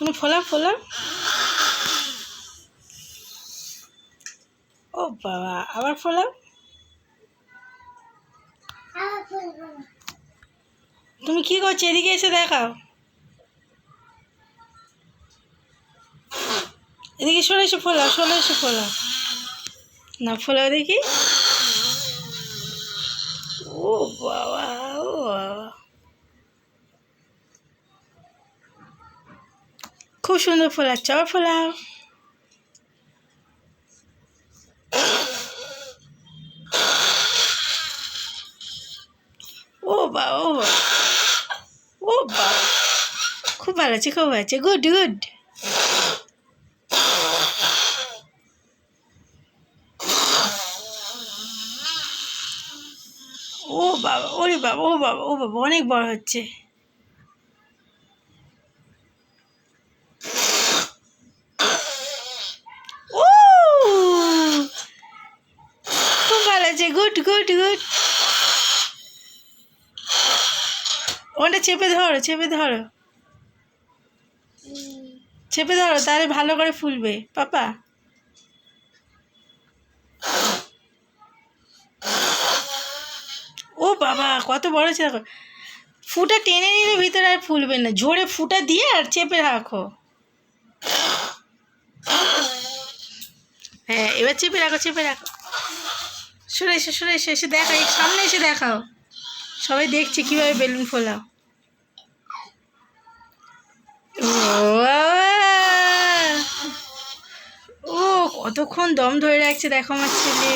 তুমি ফোলা ফোলা। ও বাবা, আবার না তুমি কি করছ? এদিকে এসে দেখাও। এদিকে সরে এসে ফোলাও সরে এসে ফোলাও না, ফোলাও দেখি। ও বাবা। খুব সুন্দর ফোলাচ্ছ আবার ফোলাও ও বাবা ও বাবা ও বাবা খুব ভালো আছে, খুব ভালো আছে। Good good. ও বাবা, ওরে বাবা, ও বাবা ও বাবা, অনেক বড় হচ্ছে ও খুব ভালো আছে গুড গুড গুড ওটা চেপে ধরো চেপে ধরো। চেপে ধরো, তাহলে ভালো করে ফুলবে। পাপা। ও বাবা, কত বড় দেখো। ফুটা টেনে নিলে ভিতরে আর ফুলবে না। জোরে ফুটা দিয়ে আর চেপে রাখো। হ্যাঁ এবার চেপে রাখো চেপে রাখো। সরে এসে সরে এসে এসে দেখাও সামনে এসে দেখাও। সবাই দেখছে কীভাবে বেলুন ফোলাও। ও, কতক্ষণ দম ধরে রাখছে, দেখো আমার ছেলে।